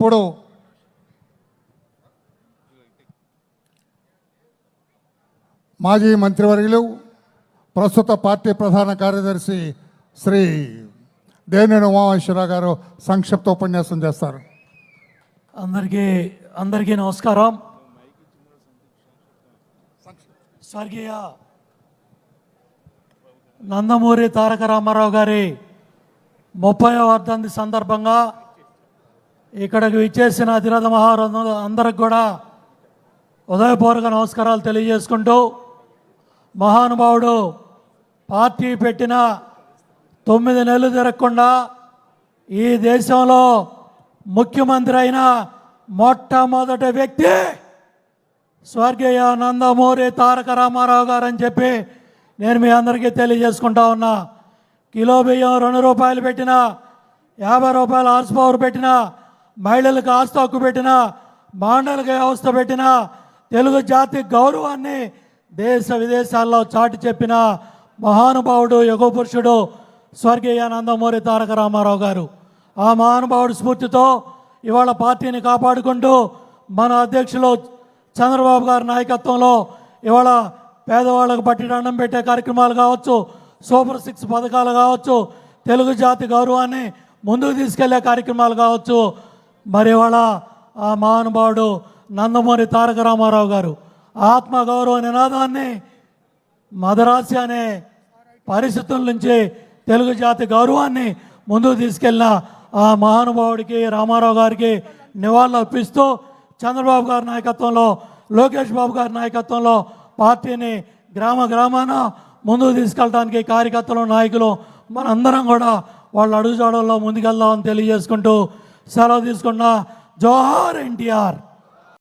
ఇప్పుడు మాజీ మంత్రివర్యులు ప్రస్తుత పార్టీ ప్రధాన కార్యదర్శి శ్రీ దేవినేని ఉమామేశ్వరరావు గారు సంక్షిప్త ఉపన్యాసం చేస్తారు. అందరికీ అందరికీ నమస్కారం. స్వర్గీయ నందమూరి తారక రామారావు గారి ముప్పై వర్ధంతి సందర్భంగా ఇక్కడికి విచ్చేసిన అతిరథ మహారథులు అందరికి కూడా ఉదయపూర్వక నమస్కారాలు తెలియజేసుకుంటూ మహానుభావుడు పార్టీ పెట్టిన తొమ్మిది నెలలు తిరగకుండా ఈ దేశంలో ముఖ్యమంత్రి అయిన మొట్టమొదటి వ్యక్తి స్వర్గీయ నందమూరి తారక రామారావు గారు అని చెప్పి నేను మీ అందరికీ తెలియజేసుకుంటా ఉన్నా. కిలో బియ్యం రెండు రూపాయలు పెట్టిన యాభై రూపాయల హార్స్ పవర్ పెట్టిన మహిళలకు ఆస్తి హక్కు పెట్టిన మాండలిక వ్యవస్థ పెట్టిన తెలుగు జాతి గౌరవాన్ని దేశ విదేశాల్లో చాటి చెప్పిన మహానుభావుడు యుగ పురుషుడు స్వర్గీయ నందమూరి తారక రామారావు గారు. ఆ మహానుభావుడి స్ఫూర్తితో ఇవాళ పార్టీని కాపాడుకుంటూ మన అధ్యక్షులు చంద్రబాబు గారి నాయకత్వంలో ఇవాళ పేదవాళ్ళకు పట్టిన అన్నం పెట్టే కార్యక్రమాలు కావచ్చు సూపర్ సిక్స్ పథకాలు కావచ్చు తెలుగు జాతి గౌరవాన్ని ముందుకు తీసుకెళ్ళే కార్యక్రమాలు కావచ్చు మరి వాళ్ళ ఆ మహానుభావుడు నందమూరి తారక రామారావు గారు. ఆత్మగౌరవ నినాదాన్ని మదరాసి అనే పరిస్థితుల నుంచి తెలుగు జాతి గౌరవాన్ని ముందుకు తీసుకెళ్ళిన ఆ మహానుభావుడికి రామారావు గారికి నివాళులు అర్పిస్తూ చంద్రబాబు గారి నాయకత్వంలో లోకేష్ బాబు గారి నాయకత్వంలో పార్టీని గ్రామ గ్రామాన ముందుకు తీసుకెళ్ళడానికి కార్యకర్తలు నాయకులు మనందరం కూడా వాళ్ళ అడుగుజాడల్లో ముందుకెళ్దామని తెలియజేసుకుంటూ సెలవు తీసుకున్న జోహార్ ఎన్టీఆర్.